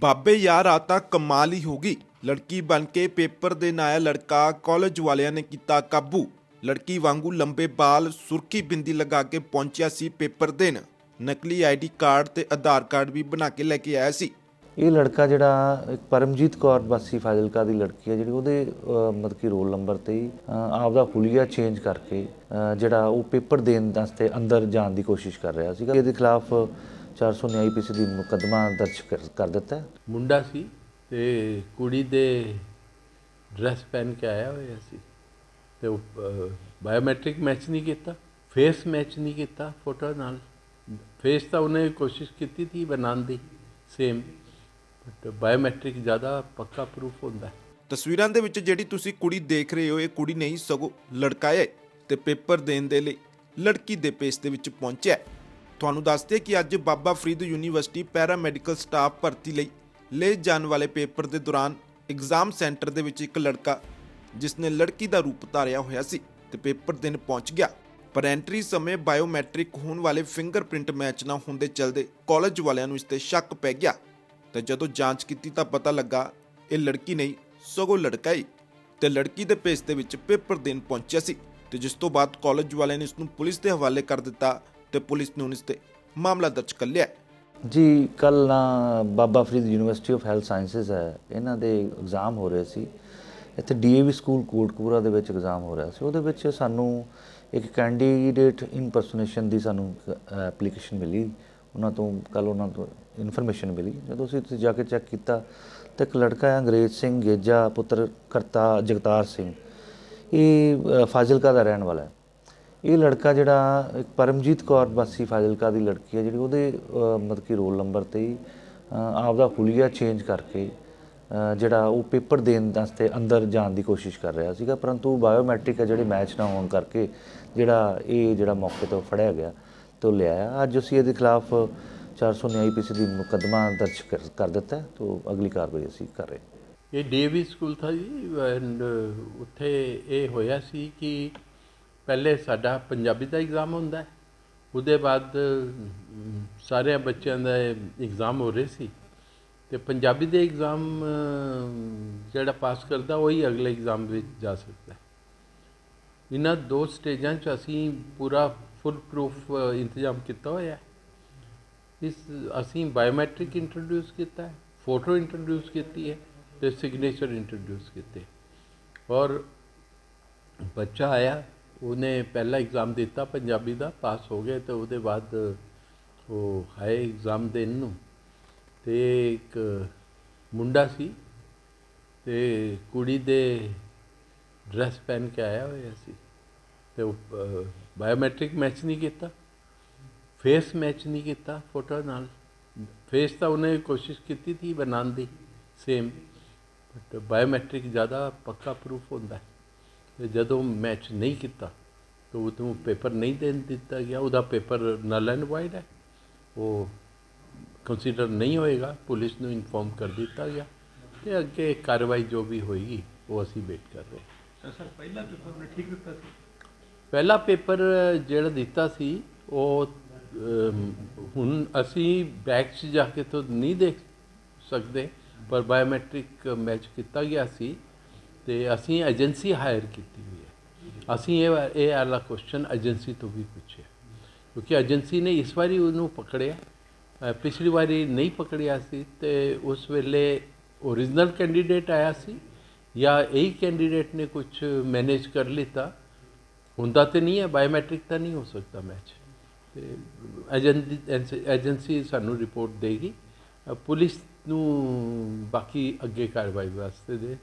ਬਾਬੇ ਯਾਰ ਆ ਤਾਂ ਕਮਾਲ ਹੀ ਹੋ ਗਈ। ਲੜਕੀ ਬਣ ਕੇ ਪੇਪਰ ਦੇਣ ਆਇਆ ਲੜਕਾ ਕਾਲਜ ਵਾਲਿਆਂ ਨੇ ਕੀਤਾ ਕਾਬੂ। ਲੜਕੀ ਵਾਂਗੂ ਲੰਬੇ ਬਾਲ ਸੁਰਖੀ ਬਿੰਦੀ ਲਗਾ ਕੇ ਪਹੁੰਚਿਆ ਸੀ ਪੇਪਰ ਦੇਣ। ਨਕਲੀ ਆਈਡੀ ਕਾਰਡ ਤੇ ਆਧਾਰ ਕਾਰਡ ਵੀ ਬਣਾ ਕੇ ਲੈ ਕੇ ਆਇਆ ਸੀ। ਇਹ ਲੜਕਾ ਜਿਹੜਾ ਇੱਕ ਪਰਮਜੀਤ ਕੌਰ ਵਾਸੀ ਫਾਜ਼ਿਲਕਾ ਦੀ ਲੜਕੀ ਹੈ ਜਿਹੜੀ ਉਹਦੇ ਮਤਲਬ ਕਿ ਰੋਲ ਨੰਬਰ ਤੇ ਹੀ, ਅਹ, ਆਪਦਾ ਹੁਲੀਆ ਚੇਂਜ ਕਰਕੇ ਜਿਹੜਾ ਉਹ ਪੇਪਰ ਦੇਣ ਵਾਸਤੇ ਅੰਦਰ ਜਾਣ ਦੀ ਕੋਸ਼ਿਸ਼ ਕਰ ਰਿਹਾ ਸੀਗਾ। ਇਹਦੇ ਖਿਲਾਫ 400 ਆਈਪੀਸੀ ਦੀ ਮੁਕੱਦਮਾ ਦਰਜ ਕਰ- ਕਰ ਦਿੱਤਾ। ਹੈ ਮੁੰਡਾ ਸੀ ਤੇ ਕੁੜੀ ਦੇ ਡਰੈਸ ਪਹਿਨ ਕੇ ਆਇਆ ਹੋਇਆ ਸੀ ਤੇ ਬਾਇਓਮੈਟ੍ਰਿਕ ਮੈਚ ਨਹੀਂ ਕੀਤਾ ਫੇਸ ਮੈਚ ਨਹੀਂ ਕੀਤਾ ਫੋਟੋ ਨਾਲ। ਫੇਸ ਤਾਂ ਉਹਨੇ ਕੋਸ਼ਿਸ਼ ਕੀਤੀ ਸੀ ਬਣਾਉਣ ਦੀ ਸੇਮ ਬਟ ਬਾਇਓਮੈਟ੍ਰਿਕ ਜ਼ਿਆਦਾ ਪੱਕਾ ਪ੍ਰੂਫ ਹੁੰਦਾ ਹੈ। ਤਸਵੀਰਾਂ ਦੇ ਵਿੱਚ ਜਿਹੜੀ ਤੁਸੀਂ ਕੁੜੀ ਦੇਖ ਰਹੇ ਹੋ ਇਹ ਕੁੜੀ ਨਹੀਂ ਸਗੋਂ ਲੜਕਾ ਹੈ ਤੇ ਪੇਪਰ ਦੇਣ ਦੇ ਲਈ ਲੜਕੀ ਦੇ ਪੇਸ ਦੇ ਵਿੱਚ ਪਹੁੰਚਿਆ ਹੈ। ਤੁਹਾਨੂੰ ਦੱਸਦੇ ਕਿ ਅੱਜ Baba Farid university para medical staff ਭਰਤੀ ਲਈ ਲਏ ਜਾਣ ਵਾਲੇ ਪੇਪਰ ਦੇ ਦੌਰਾਨ ਐਗਜ਼ਾਮ ਸੈਂਟਰ ਦੇ ਵਿੱਚ ਇੱਕ ਲੜਕਾ ਜਿਸ ਨੇ ਲੜਕੀ ਦਾ ਰੂਪ ਧਾਰਿਆ ਹੋਇਆ ਸੀ ਤੇ ਪੇਪਰ ਦੇਣ ਪਹੁੰਚ ਗਿਆ। ਪਰ ਐਂਟਰੀ ਸਮੇਂ ਬਾਇਓਮੈਟ੍ਰਿਕ ਹੋਣ ਵਾਲੇ ਫਿੰਗਰਪ੍ਰਿੰਟ ਮੈਚ ਨਾ ਹੋਣ ਦੇ ਚਲਦੇ ਕਾਲਜ ਵਾਲਿਆਂ ਨੂੰ ਇਸ ਤੇ ਸ਼ੱਕ ਪੈ ਗਿਆ। ਤੇ ਜਦੋਂ ਜਾਂਚ ਕੀਤੀ ਤਾਂ ਪਤਾ ਲੱਗਾ ਇਹ ਲੜਕੀ ਨਹੀਂ, ਸਗੋਂ ਲੜਕਾ ਹੀ। ਤੇ ਲੜਕੀ ਦੇ ਪੇਸ ਦੇ ਵਿੱਚ ਪੇਪਰ ਦੇਣ ਪਹੁੰਚਿਆ ਸੀ ਤੇ ਜਿਸ ਤੋਂ ਬਾਅਦ ਕਾਲਜ ਵਾਲਿਆਂ ਨੇ ਇਸ ਨੂੰ ਪੁਲਿਸ ਦੇ ਹਵਾਲੇ ਕਰ ਦਿੱਤਾ ਤੇ ਪੁਲਿਸ ਨੇ ਇਸ ਤੇ ਮਾਮਲਾ ਦਰਜ ਕਰ ਲਿਆ ਹੈ। ਜੀ ਕੱਲ ਨਾ Baba Farid university of health sciences ਹੈ। ਇਹਨਾਂ ਦੇ ਐਗਜ਼ਾਮ ਹੋ ਰਹੇ ਸੀ। ਇੱਥੇ ਡੀਏਵੀ ਸਕੂਲ ਕੋਟਕਪੂਰਾ ਦੇ ਵਿੱਚ ਐਗਜ਼ਾਮ ਹੋ ਰਿਹਾ ਸੀ। ਉਹਦੇ ਵਿੱਚ ਸਾਨੂੰ ਇੱਕ ਕੈਂਡੀਡੇਟ ਇਨਪਰਸੋਨੇਸ਼ਨ ਦੀ ਸਾਨੂੰ ਐਪਲੀਕੇਸ਼ਨ ਮਿਲੀ। ਉਹਨਾਂ ਤੋਂ ਕੱਲ ਉਹਨਾਂ ਤੋਂ ਇਨਫੋਰਮੇਸ਼ਨ ਮਿਲੀ। ਜਦੋਂ ਅਸੀਂ ਉੱਥੇ ਜਾ ਕੇ ਚੈੱਕ ਕੀਤਾ ਤਾਂ ਇੱਕ ਲੜਕਾ ਹੈ, ਅੰਗਰੇਜ਼ ਸਿੰਘ ਗੇਜਾ, ਪੁੱਤਰ ਕਰਤਾ ਜਗਤਾਰ ਸਿੰਘ। ਇਹ ਫਾਜ਼ਿਲਕਾ ਦਾ ਰਹਿਣ ਵਾਲਾ ਹੈ। ਇਹ ਲੜਕਾ ਜਿਹੜਾ ਇੱਕ ਪਰਮਜੀਤ ਕੌਰ ਬਾਸੀ ਫਾਜ਼ਿਲਕਾ ਦੀ ਲੜਕੀ ਹੈ ਜਿਹੜੀ ਉਹਦੇ ਮਤਲਬ ਕਿ ਰੋਲ ਨੰਬਰ ਤੇ ਹੀ ਅਹ, ਆਪਦਾ ਹੁਲੀਆ ਚੇਂਜ ਕਰਕੇ ਜਿਹੜਾ ਉਹ ਪੇਪਰ ਦੇਣ ਵਾਸਤੇ ਅੰਦਰ ਜਾਣ ਦੀ ਕੋਸ਼ਿਸ਼ ਕਰ ਰਿਹਾ ਸੀਗਾ ਪਰੰਤੂ ਬਾਇਓਮੈਟ੍ਰਿਕ ਹੈ ਜਿਹੜੇ ਮੈਚ ਨਾ ਹੋਣ ਕਰਕੇ ਜਿਹੜਾ ਇਹ ਜਿਹੜਾ ਮੌਕੇ ਤੋਂ ਫੜਿਆ ਗਿਆ ਤੇ ਉਹ ਲਿਆਇਆ। ਅੱਜ ਅਸੀਂ ਇਹਦੇ ਖਿਲਾਫ 400 ਆਈਪੀਸੀ ਦੀ ਮੁਕੱਦਮਾ ਦਰਜ ਕਰ- ਕਰ ਦਿੱਤਾ ਹੈ ਤੋਂ ਅਗਲੀ ਕਾਰਵਾਈ ਅਸੀਂ ਕਰ ਰਹੇ ਇਹ ਡੀਏਵੀ ਸਕੂਲ ਥਾ ਜੀ ਐਂਡ ਉੱਥੇ ਇਹ ਹੋਇਆ ਸੀ ਕਿ ਪਹਿਲੇ ਸਾਡਾ ਪੰਜਾਬੀ ਦਾ ਐਗਜ਼ਾਮ ਹੁੰਦਾ ਹੈ। ਉਹਦੇ ਬਾਅਦ ਅਮ, ਸਾਰਿਆਂ ਬੱਚਿਆਂ ਦਾ ਐਗਜ਼ਾਮ ਹੋ ਰਹੇ ਸੀ। ਤੇ ਪੰਜਾਬੀ ਦੇ ਐਗਜ਼ਾਮ ਜਿਹੜਾ ਪਾਸ ਕਰਦਾ ਉਹੀ ਅਗਲੇ ਐਗਜ਼ਾਮ ਵਿੱਚ ਜਾ ਸਕਦਾ ਹੈ। ਇਹਨਾਂ ਦੋ ਸਟੇਜਾਂ 'ਚ ਅਸੀਂ ਪੂਰਾ ਫੁੱਲ ਪ੍ਰੂਫ ਇੰਤਜ਼ਾਮ ਕੀਤਾ ਹੋਇਆ ਹੈ। ਇਸ ਅਸੀਂ ਬਾਇਓਮੈਟ੍ਰਿਕ ਇੰਟਰੋਡਿਊਸ ਕੀਤਾ ਹੈ ਫੋਟੋ ਇੰਟਰੋਡਿਊਸ ਕੀਤੀ ਹੈ ਤੇ ਸਿਗਨੇਚਰ ਇੰਟਰੋਡਿਊਸ ਕੀਤੇ। ਔਰ ਬੱਚਾ ਆਇਆ ਉਹਨੇ ਪਹਿਲਾ ਐਗਜ਼ਾਮ ਦਿੱਤਾ, ਪੰਜਾਬੀ ਦਾ ਪਾਸ ਹੋ ਗਿਆ ਤੇ ਉਹਦੇ ਬਾਅਦ ਉਹ ਹਾਈ ਐਗਜ਼ਾਮ ਦੇਣ ਨੂੰ। ਤੇ ਇੱਕ ਮੁੰਡਾ ਸੀ ਤੇ ਕੁੜੀ ਦੇ ਡਰੈਸ ਪਹਿਨ ਕੇ ਆਇਆ ਹੋਇਆ ਸੀ। ਤੇ ਉਹ ਬਾਇਓਮੈਟ੍ਰਿਕ ਮੈਚ ਨਹੀਂ ਕੀਤਾ ਫੇਸ ਮੈਚ ਨਹੀਂ ਕੀਤਾ ਫੋਟੋ ਨਾਲ। ਫੇਸ ਤਾਂ ਉਹਨੇ ਕੋਸ਼ਿਸ਼ ਕੀਤੀ ਸੀ, ਬਣਾਉਣ ਦੀ ਸੇਮ ਬਟ ਬਾਇਓਮੈਟ੍ਰਿਕ ਜ਼ਿਆਦਾ ਪੱਕਾ ਪ੍ਰੂਫ ਹੁੰਦਾ। ਹੈ ਤੇ ਜਦੋਂ ਮੈਚ ਨਹੀਂ ਕੀਤਾ ਤਾਂ ਉਹਨੂੰ ਪੇਪਰ ਨਹੀਂ ਦੇਣ ਦਿੱਤਾ ਗਿਆ। ਉਹਦਾ ਪੇਪਰ ਨਲ ਐਂਡ ਵਾਈਡ ਹੈ। ਉਹ ਕੰਸੀਡਰ ਨਹੀਂ ਹੋਏਗਾ। ਪੁਲਿਸ ਨੂੰ ਇਨਫੋਰਮ ਕਰ ਦਿੱਤਾ ਗਿਆ ਤੇ ਅੱਗੇ ਕਾਰਵਾਈ ਜੋ ਵੀ ਹੋਏਗੀ ਉਹ ਅਸੀਂ ਵੇਟ ਕਰ ਰਹੇ ਹਾਂ। ਸਰ ਪਹਿਲਾ ਪੇਪਰ ਉਹਨੇ ਠੀਕ ਦਿੱਤਾ ਸੀ? ਪਹਿਲਾ ਪੇਪਰ ਜਿਹੜਾ ਦਿੱਤਾ ਸੀ ਉਹ ਹੁਣ ਅਸੀਂ ਬੈਕ 'ਚ ਜਾ ਕੇ ਤਾਂ ਨਹੀਂ ਦੇਖ ਸਕਦੇ ਪਰ ਬਾਇਓਮੈਟ੍ਰਿਕ ਮੈਚ ਕੀਤਾ ਗਿਆ ਸੀ। ਤੇ ਅਸੀਂ ਏਜੰਸੀ ਹਾਇਰ ਕੀਤੀ ਹੋਈ ਹੈ। ਅਸੀਂ ਇਹ ਇਹ ਵਾਲਾ ਕੁਐਸਚਨ ਏਜੰਸੀ ਤੋਂ ਵੀ ਪੁੱਛਿਆ। ਕਿਉਂਕਿ ਏਜੰਸੀ ਨੇ ਇਸ ਵਾਰੀ ਉਹਨੂੰ ਪਕੜਿਆ। ਪਿਛਲੀ ਵਾਰੀ ਨਹੀਂ ਪਕੜਿਆ ਸੀ ਤੇ ਉਸ ਵੇਲੇ ਓਰੀਜਨਲ ਕੈਂਡੀਡੇਟ ਆਇਆ ਸੀ ਜਾਂ ਇਹੀ ਕੈਂਡੀਡੇਟ ਨੇ ਕੁਝ ਮੈਨੇਜ ਕਰ ਲਿੱਤਾ। ਹੁੰਦਾ ਤੇ ਨਹੀਂ ਹੈ ਬਾਇਓਮੈਟ੍ਰਿਕ ਤਾਂ ਨਹੀਂ ਹੋ ਸਕਦਾ ਮੈਚ ਤੇ ਏਜੰਸੀ ਸਾਨੂੰ ਰਿਪੋਰਟ ਦੇਗੀ। ਪੁਲਿਸ ਨੂੰ ਬਾਕੀ ਅੱਗੇ ਕਾਰਵਾਈ ਵਾਸਤੇ ਦੇ